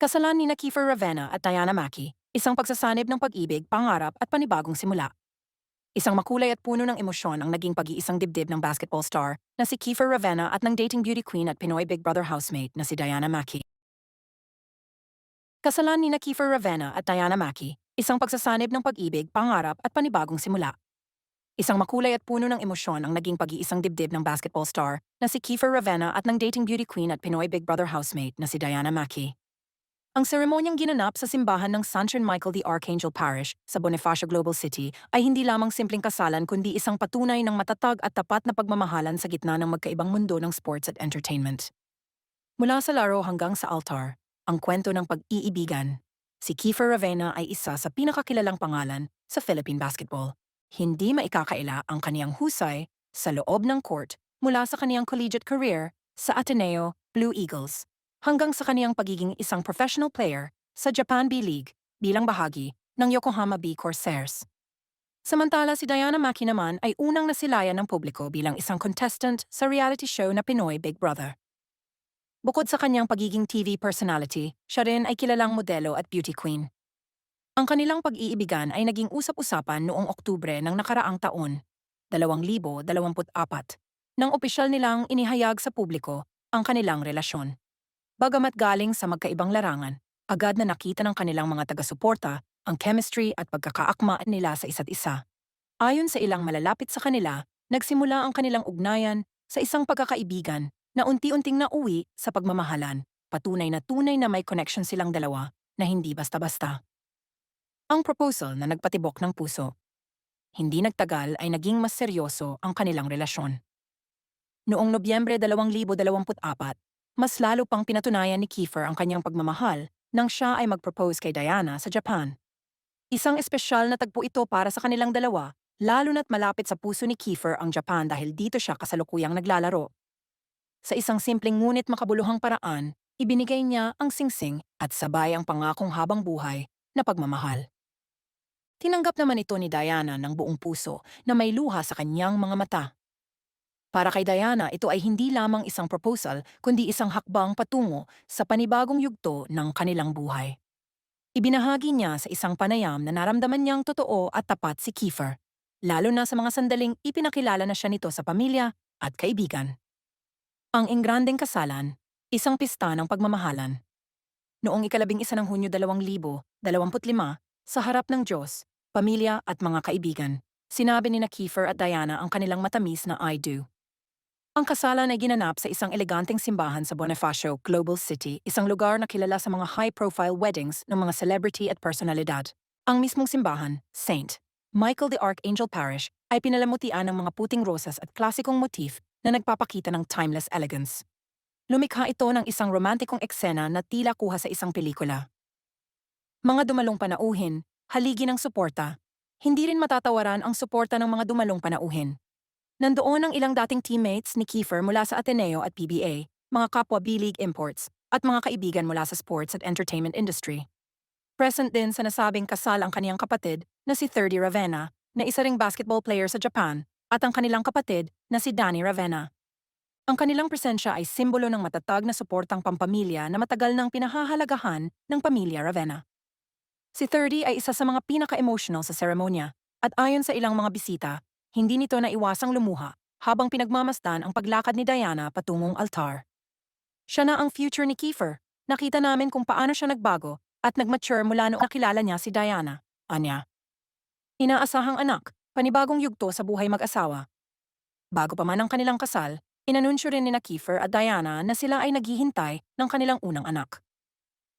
Kasalan ni na Kiefer Ravenna at Diana Mackey, isang pagsasanib ng pag-ibig, pangarap at panibagong simula. Isang makulay at puno ng emosyon ang naging pag-iisang dibdib ng basketball star na si Kiefer Ravenna at ng dating beauty queen at Pinoy Big Brother housemate na si Diana Mackey. Kasalan ni na Kiefer Ravenna at Diana Mackey, isang pagsasanib ng pag-ibig, pangarap at panibagong simula. Isang makulay at puno ng emosyon ang naging pag-iisang dibdib ng basketball star na si Kiefer Ravenna at ng dating beauty queen at Pinoy Big Brother housemate na si Diana Mackey. Ang seremonyang ginanap sa simbahan ng San Michael the Archangel Parish sa Bonifacio Global City ay hindi lamang simpleng kasalan kundi isang patunay ng matatag at tapat na pagmamahalan sa gitna ng magkaibang mundo ng sports at entertainment. Mula sa laro hanggang sa altar, ang kwento ng pag-iibigan. Si Kiefer Ravenna ay isa sa pinakakilalang pangalan sa Philippine basketball. Hindi maikakaila ang kaniyang husay sa loob ng court mula sa kaniyang collegiate career sa Ateneo Blue Eagles hanggang sa kaniyang pagiging isang professional player sa Japan B-League bilang bahagi ng Yokohama B Corsairs. Samantala si Diana Maki naman ay unang nasilayan ng publiko bilang isang contestant sa reality show na Pinoy Big Brother. Bukod sa kanyang pagiging TV personality, siya rin ay kilalang modelo at beauty queen. Ang kanilang pag-iibigan ay naging usap-usapan noong Oktubre ng nakaraang taon, 2024, nang opisyal nilang inihayag sa publiko ang kanilang relasyon. Bagamat galing sa magkaibang larangan, agad na nakita ng kanilang mga taga-suporta ang chemistry at pagkakaakma nila sa isa't isa. Ayon sa ilang malalapit sa kanila, nagsimula ang kanilang ugnayan sa isang pagkakaibigan na unti-unting nauwi sa pagmamahalan, patunay na tunay na may connection silang dalawa na hindi basta-basta. Ang proposal na nagpatibok ng puso. Hindi nagtagal ay naging mas seryoso ang kanilang relasyon. Noong Nobyembre 2024, mas lalo pang pinatunayan ni Kiefer ang kanyang pagmamahal nang siya ay mag-propose kay Diana sa Japan. Isang espesyal na tagpo ito para sa kanilang dalawa, lalo na't malapit sa puso ni Kiefer ang Japan dahil dito siya kasalukuyang naglalaro. Sa isang simpleng ngunit makabuluhang paraan, ibinigay niya ang singsing at sabay ang pangakong habang buhay na pagmamahal. Tinanggap naman ito ni Diana ng buong puso na may luha sa kanyang mga mata. Para kay Diana, ito ay hindi lamang isang proposal, kundi isang hakbang patungo sa panibagong yugto ng kanilang buhay. Ibinahagi niya sa isang panayam na naramdaman niyang totoo at tapat si Kiefer, lalo na sa mga sandaling ipinakilala na siya nito sa pamilya at kaibigan. Ang ingranding kasalan, isang pista ng pagmamahalan. Noong ikalabing isa ng Hunyo 2025, sa harap ng Diyos, pamilya at mga kaibigan, sinabi ni na Kiefer at Diana ang kanilang matamis na I do. Ang kasalan ay ginanap sa isang eleganteng simbahan sa Bonifacio, Global City, isang lugar na kilala sa mga high-profile weddings ng mga celebrity at personalidad. Ang mismong simbahan, Saint Michael the Archangel Parish, ay pinalamutian ng mga puting rosas at klasikong motif na nagpapakita ng timeless elegance. Lumikha ito ng isang romantikong eksena na tila kuha sa isang pelikula. Mga dumalong panauhin, haligi ng suporta. Hindi rin matatawaran ang suporta ng mga dumalong panauhin. Nandoon ang ilang dating teammates ni Kiefer mula sa Ateneo at PBA, mga kapwa B-League imports, at mga kaibigan mula sa sports at entertainment industry. Present din sa nasabing kasal ang kaniyang kapatid na si 30 Ravenna, na isa ring basketball player sa Japan, at ang kanilang kapatid na si Danny Ravenna. Ang kanilang presensya ay simbolo ng matatag na suportang pampamilya na matagal nang pinahahalagahan ng pamilya Ravenna. Si 30 ay isa sa mga pinaka-emotional sa seremonya, at ayon sa ilang mga bisita, hindi nito naiwasang lumuha habang pinagmamasdan ang paglakad ni Diana patungong altar. Siya na ang future ni Kiefer. Nakita namin kung paano siya nagbago at nagmature mula noong nakilala niya si Diana, anya. Inaasahang anak, panibagong yugto sa buhay mag-asawa. Bago pa man ang kanilang kasal, inanunsyo rin ni na Kiefer at Diana na sila ay naghihintay ng kanilang unang anak.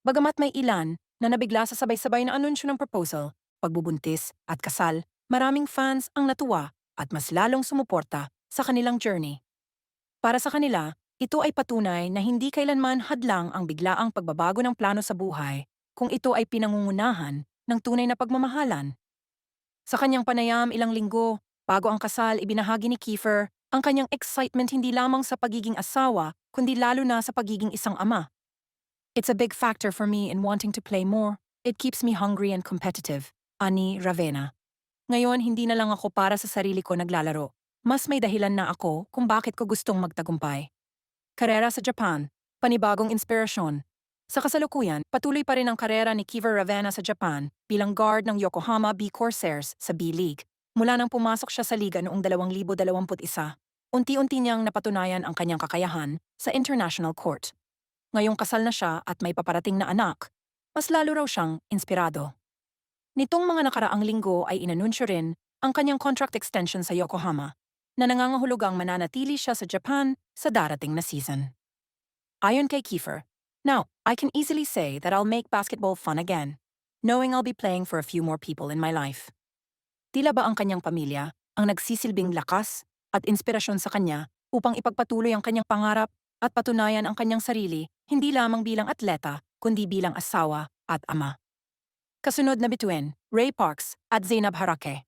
Bagamat may ilan na nabigla sa sabay-sabay na anunsyo ng proposal, pagbubuntis at kasal, maraming fans ang natuwa at mas lalong sumuporta sa kanilang journey. Para sa kanila, ito ay patunay na hindi kailanman hadlang ang biglaang pagbabago ng plano sa buhay kung ito ay pinangungunahan ng tunay na pagmamahalan. Sa kanyang panayam ilang linggo, bago ang kasal ibinahagi ni Kiefer ang kanyang excitement hindi lamang sa pagiging asawa, kundi lalo na sa pagiging isang ama. It's a big factor for me in wanting to play more. It keeps me hungry and competitive. Ani Ravenna. Ngayon, hindi na lang ako para sa sarili ko naglalaro. Mas may dahilan na ako kung bakit ko gustong magtagumpay. Karera sa Japan, panibagong inspirasyon. Sa kasalukuyan, patuloy pa rin ang karera ni Kiva Ravenna sa Japan bilang guard ng Yokohama B Corsairs sa B-League. Mula nang pumasok siya sa liga noong 2021, unti-unti niyang napatunayan ang kanyang kakayahan sa international court. Ngayong kasal na siya at may paparating na anak, mas lalo raw siyang inspirado. Nitong mga nakaraang linggo ay inanunsyo rin ang kanyang contract extension sa Yokohama na nangangahulugang mananatili siya sa Japan sa darating na season. Ayon kay Kiefer, Now, I can easily say that I'll make basketball fun again, knowing I'll be playing for a few more people in my life. Tila ba ang kanyang pamilya ang nagsisilbing lakas at inspirasyon sa kanya upang ipagpatuloy ang kanyang pangarap at patunayan ang kanyang sarili hindi lamang bilang atleta kundi bilang asawa at ama. Kasunod na bituin, Ray Parks at Zainab Harake.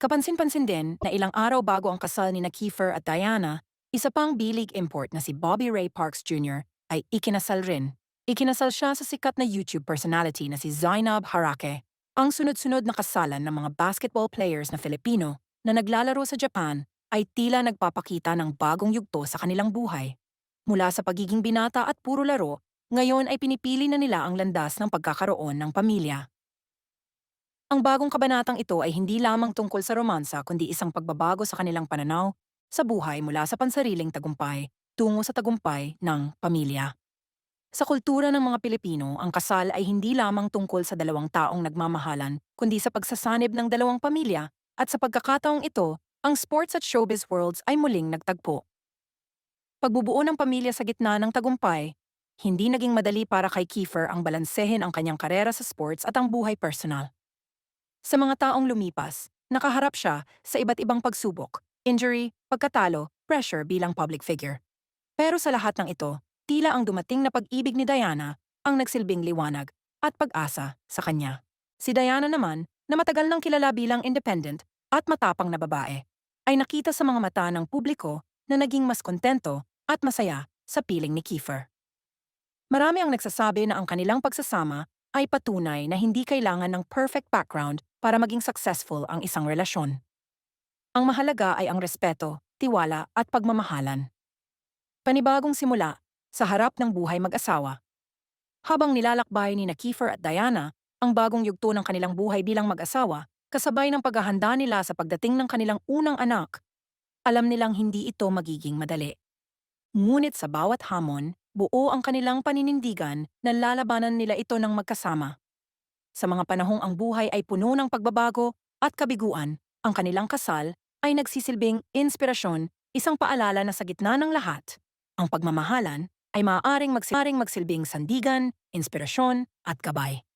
Kapansin-pansin din na ilang araw bago ang kasal ni na Kiefer at Diana, isa pang B-League import na si Bobby Ray Parks Jr. ay ikinasal rin. Ikinasal siya sa sikat na YouTube personality na si Zainab Harake, ang sunod-sunod na kasalan ng mga basketball players na Filipino na naglalaro sa Japan ay tila nagpapakita ng bagong yugto sa kanilang buhay. Mula sa pagiging binata at puro laro, ngayon ay pinipili na nila ang landas ng pagkakaroon ng pamilya. Ang bagong kabanatang ito ay hindi lamang tungkol sa romansa kundi isang pagbabago sa kanilang pananaw sa buhay mula sa pansariling tagumpay tungo sa tagumpay ng pamilya. Sa kultura ng mga Pilipino, ang kasal ay hindi lamang tungkol sa dalawang taong nagmamahalan, kundi sa pagsasanib ng dalawang pamilya at sa pagkakataong ito, ang sports at showbiz worlds ay muling nagtagpo. Pagbubuo ng pamilya sa gitna ng tagumpay, hindi naging madali para kay Kiefer ang balansehin ang kanyang karera sa sports at ang buhay personal. Sa mga taong lumipas, nakaharap siya sa iba't ibang pagsubok, injury, pagkatalo, pressure bilang public figure. Pero sa lahat ng ito, tila ang dumating na pag-ibig ni Diana ang nagsilbing liwanag at pag-asa sa kanya. Si Diana naman, na matagal nang kilala bilang independent at matapang na babae, ay nakita sa mga mata ng publiko na naging mas kontento at masaya sa piling ni Kiefer. Marami ang nagsasabi na ang kanilang pagsasama ay patunay na hindi kailangan ng perfect background para maging successful ang isang relasyon. Ang mahalaga ay ang respeto, tiwala at pagmamahalan. Panibagong simula sa harap ng buhay mag-asawa. Habang nilalakbay ni na at Diana ang bagong yugto ng kanilang buhay bilang mag-asawa, kasabay ng paghahanda nila sa pagdating ng kanilang unang anak, alam nilang hindi ito magiging madali. Ngunit sa bawat hamon, buo ang kanilang paninindigan na lalabanan nila ito ng magkasama. Sa mga panahong ang buhay ay puno ng pagbabago at kabiguan, ang kanilang kasal ay nagsisilbing inspirasyon, isang paalala na sa gitna ng lahat, ang pagmamahalan ay maaaring magsilbing sandigan, inspirasyon at gabay.